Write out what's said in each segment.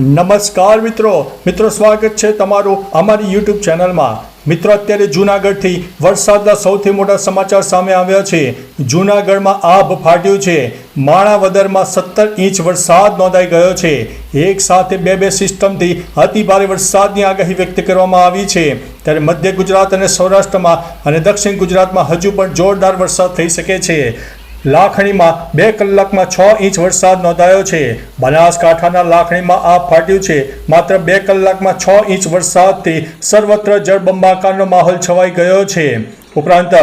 નમસ્કાર મિત્રો. મિત્રો, સ્વાગત છે તમારું અમારી યુટ્યુબ ચેનલમાં. મિત્રો, અત્યારે જૂનાગઢથી વરસાદના સૌથી મોટા સમાચાર સામે આવ્યા છે. જૂનાગઢમાં આભ ફાટ્યું છે. માણાવદરમાં સત્તર ઇંચ વરસાદ નોંધાઈ ગયો છે. એક સાથે બે બે સિસ્ટમથી અતિભારે વરસાદની આગાહી વ્યક્ત કરવામાં આવી છે. ત્યારે મધ્ય ગુજરાત અને સૌરાષ્ટ્રમાં અને દક્ષિણ ગુજરાતમાં હજુ પણ જોરદાર વરસાદ થઈ શકે છે. લાખણીમાં બે કલાકમાં છ ઇંચ વરસાદ નોંધાયો છે. બનાસકાંઠાના લાખણીમાં આ ફાટ્યું છે. માત્ર બે કલાકમાં છ ઇંચ વરસાદથી સર્વત્ર જળબંબાકારનો માહોલ છવાઈ ગયો છે. ઉપરાંત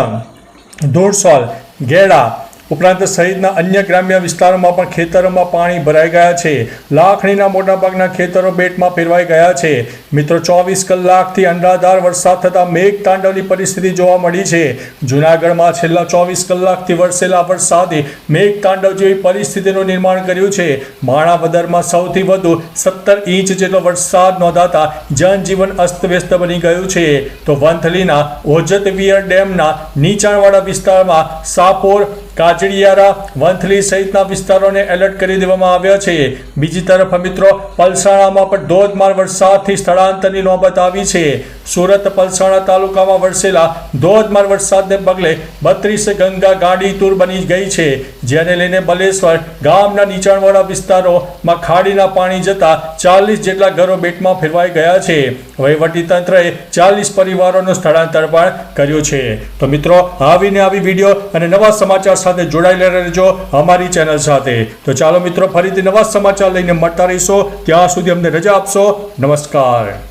ધૂળસોલ ગેડા ઉપરાંત સહિતના અન્ય ગ્રામ્ય વિસ્તારોમાં પણ ખેતરોમાં પાણી ભરાઈ ગયા છે. લાખણીના મોટાભાગના ખેતરો બેટમાં ફેરવાઈ ગયા છે. મિત્રો, ચોવીસ કલાકથી અંડાધાર વરસાદ થતાં મેઘ તાંડવની પરિસ્થિતિ જોવા મળી છે. જૂનાગઢમાં છેલ્લા ચોવીસ કલાકથી વરસેલા વરસાદે મેઘ તાંડવ જેવી પરિસ્થિતિનું નિર્માણ કર્યું છે. માણાવદરમાં સૌથી વધુ સત્તર ઇંચ જેટલો વરસાદ નોંધાતા જનજીવન અસ્તવ્યસ્ત બની ગયું છે. તો વંથલીના ઓજત વિયર ડેમના નીચાણવાળા વિસ્તારમાં સાપોર કાજળિયારા વંથલી સહિતના વિસ્તારોને એલર્ટ કરી દેવામાં આવ્યા છે. બીજી તરફ મિત્રો, પલસાણામાં પણ ધોધમાર વરસાદથી સ્થળાંતરની નોબત આવી છે. સુરત પલસાણા તાલુકામાં વરસેલા ધોધમાર વરસાદને પગલે બત્રીસ ગંગા ગાડી તૂર બની ગઈ છે, જેને લઈને બલેશ્વર ગામના નીચાણવાળા વિસ્તારોમાં ખાડીના પાણી જતા ચાલીસ જેટલા ઘરો બેટમાં ફેરવાઈ ગયા છે. વહીવટી તંત્રએ ચાલીસ પરિવારોનું સ્થળાંતર પણ કર્યું છે. તો મિત્રો, આવીને આવી વીડિયો અને નવા સમાચાર સાથે જોડાયેલા રહેજો અમારી ચેનલ સાથે. તો ચાલો મિત્રો, ફરીથી નવા સમાચાર લઈને મળતા રહીશો. ત્યાં સુધી અમને રજા આપશો. નમસ્કાર.